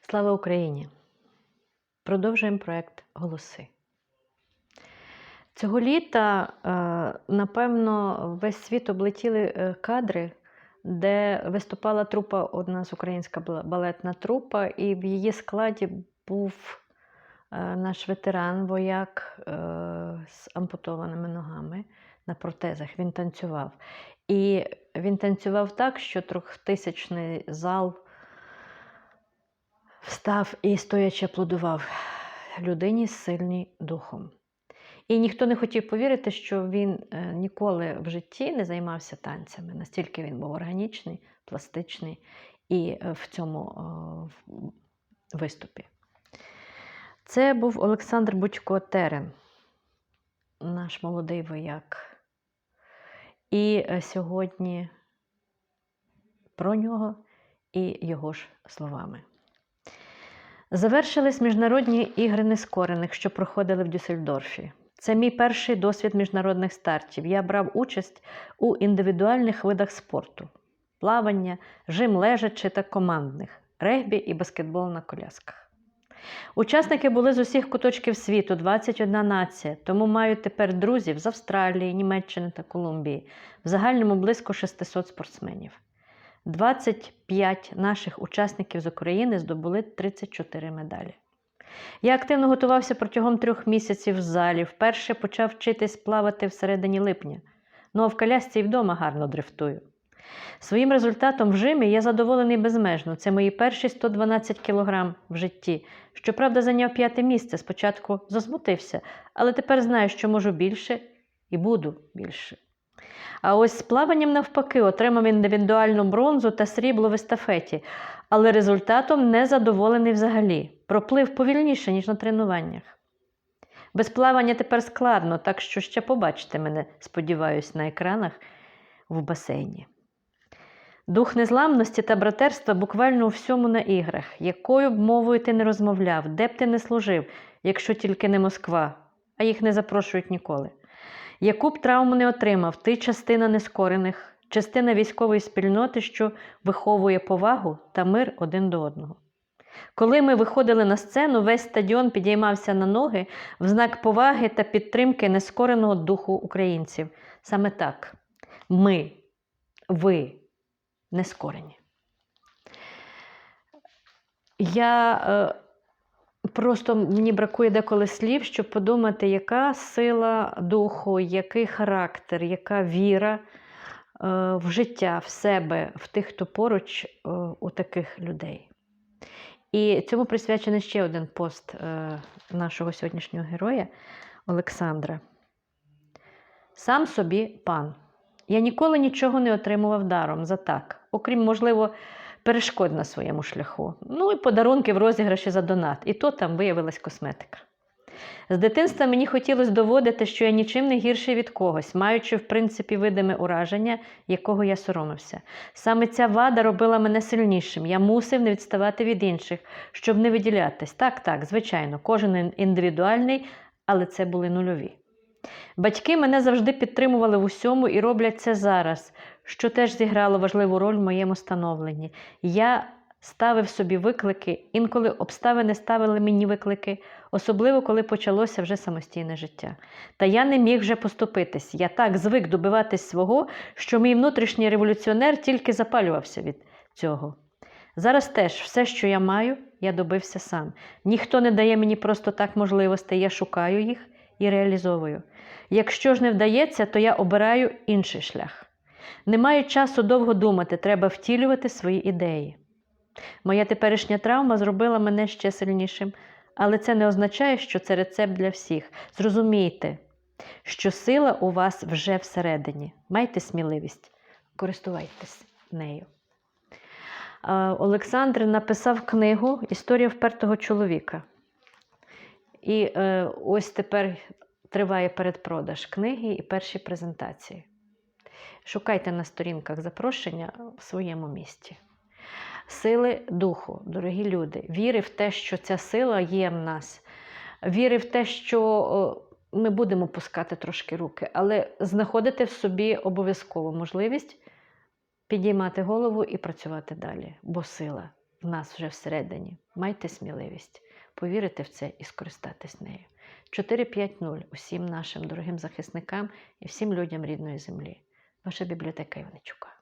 Слава Україні! Продовжуємо проект Голоси. Цього літа, е, напевно, весь світ облетіли е, кадри, де виступала трупа, одна з українська балетна трупа, і в її складі був е, наш ветеран, вояк з ампутованими ногами на протезах. Він танцював. І він танцював так, що трьохтисячний зал встав і стоячи аплодував людині сильній духом. І ніхто не хотів повірити, що він е, ніколи в житті не займався танцями. Настільки він був органічний, пластичний і е, в цьому виступі. Це був Олександр Будько Терен, наш молодий вояк. І е, сьогодні про нього і його ж словами. Завершились міжнародні ігри нескорених, що проходили в Дюссельдорфі. Це мій перший досвід міжнародних стартів. Я брав участь у індивідуальних видах спорту: плавання, жим лежачи та командних, регбі і баскетбол на колясках. Учасники були з усіх куточків світу, 21 нація, тому маю тепер друзів з Австралії, Німеччини та Колумбії, в загальному близько 600 спортсменів. 25 наших учасників з України здобули 34 медалі. Я активно готувався протягом трьох місяців в залі. Вперше почав вчитись плавати всередині липня. Ну а в колясці і вдома гарно дрифтую. Своїм результатом в жимі я задоволений безмежно. Це мої перші 112 кілограм в житті. Щоправда, зайняв п'яте місце. Спочатку засмутився, але тепер знаю, що можу більше і буду більше. А ось з плаванням навпаки отримав індивідуальну бронзу та срібло в естафеті, але результатом не задоволений взагалі. Проплив повільніше, ніж на тренуваннях. Без плавання тепер складно, так що ще побачите мене, сподіваюсь, на екранах в басейні. Дух незламності та братерства буквально у всьому на іграх, якою б мовою ти не розмовляв, де б ти не служив, якщо тільки не Москва, а їх не запрошують ніколи. Яку б травму не отримав, ти частина нескорених, частина військової спільноти, що виховує повагу та мир один до одного. Коли ми виходили на сцену, весь стадіон підіймався на ноги в знак поваги та підтримки нескореного духу українців. Саме так ми, ви нескорені. Я е, просто мені бракує деколи слів, щоб подумати, яка сила духу, який характер, яка віра е, в життя, в себе, в тих, хто поруч е, у таких людей. І цьому присвячений ще один пост е, нашого сьогоднішнього героя Олександра. Сам собі пан. Я ніколи нічого не отримував даром за так, окрім, можливо, перешкод на своєму шляху. Ну і подарунки в розіграші за донат. І то там виявилась косметика. З дитинства мені хотілося доводити, що я нічим не гірший від когось, маючи, в принципі, видиме ураження, якого я соромився. Саме ця вада робила мене сильнішим. Я мусив не відставати від інших, щоб не виділятись. Так, так, звичайно, кожен індивідуальний, але це були нульові. Батьки мене завжди підтримували в усьому і роблять це зараз, що теж зіграло важливу роль в моєму становленні. Я ставив собі виклики, інколи обставини ставили мені виклики, особливо коли почалося вже самостійне життя. Та я не міг вже поступитись. Я так звик добиватись свого, що мій внутрішній революціонер тільки запалювався від цього. Зараз теж все, що я маю, я добився сам. Ніхто не дає мені просто так можливостей, я шукаю їх і реалізовую. Якщо ж не вдається, то я обираю інший шлях. Не маю часу довго думати, треба втілювати свої ідеї. Моя теперішня травма зробила мене ще сильнішим, але це не означає, що це рецепт для всіх. Зрозумійте, що сила у вас вже всередині. Майте сміливість, користувайтесь нею. Е, Олександр написав книгу Історія впертого чоловіка. І е, ось тепер триває передпродаж книги і перші презентації. Шукайте на сторінках запрошення в своєму місті. Сили духу, дорогі люди, віри в те, що ця сила є в нас, віри в те, що ми будемо пускати трошки руки, але знаходити в собі обов'язково можливість підіймати голову і працювати далі, бо сила в нас вже всередині. Майте сміливість повірити в це і скористатись нею. 450 усім нашим дорогим захисникам і всім людям рідної землі. Ваша бібліотека Іваничука.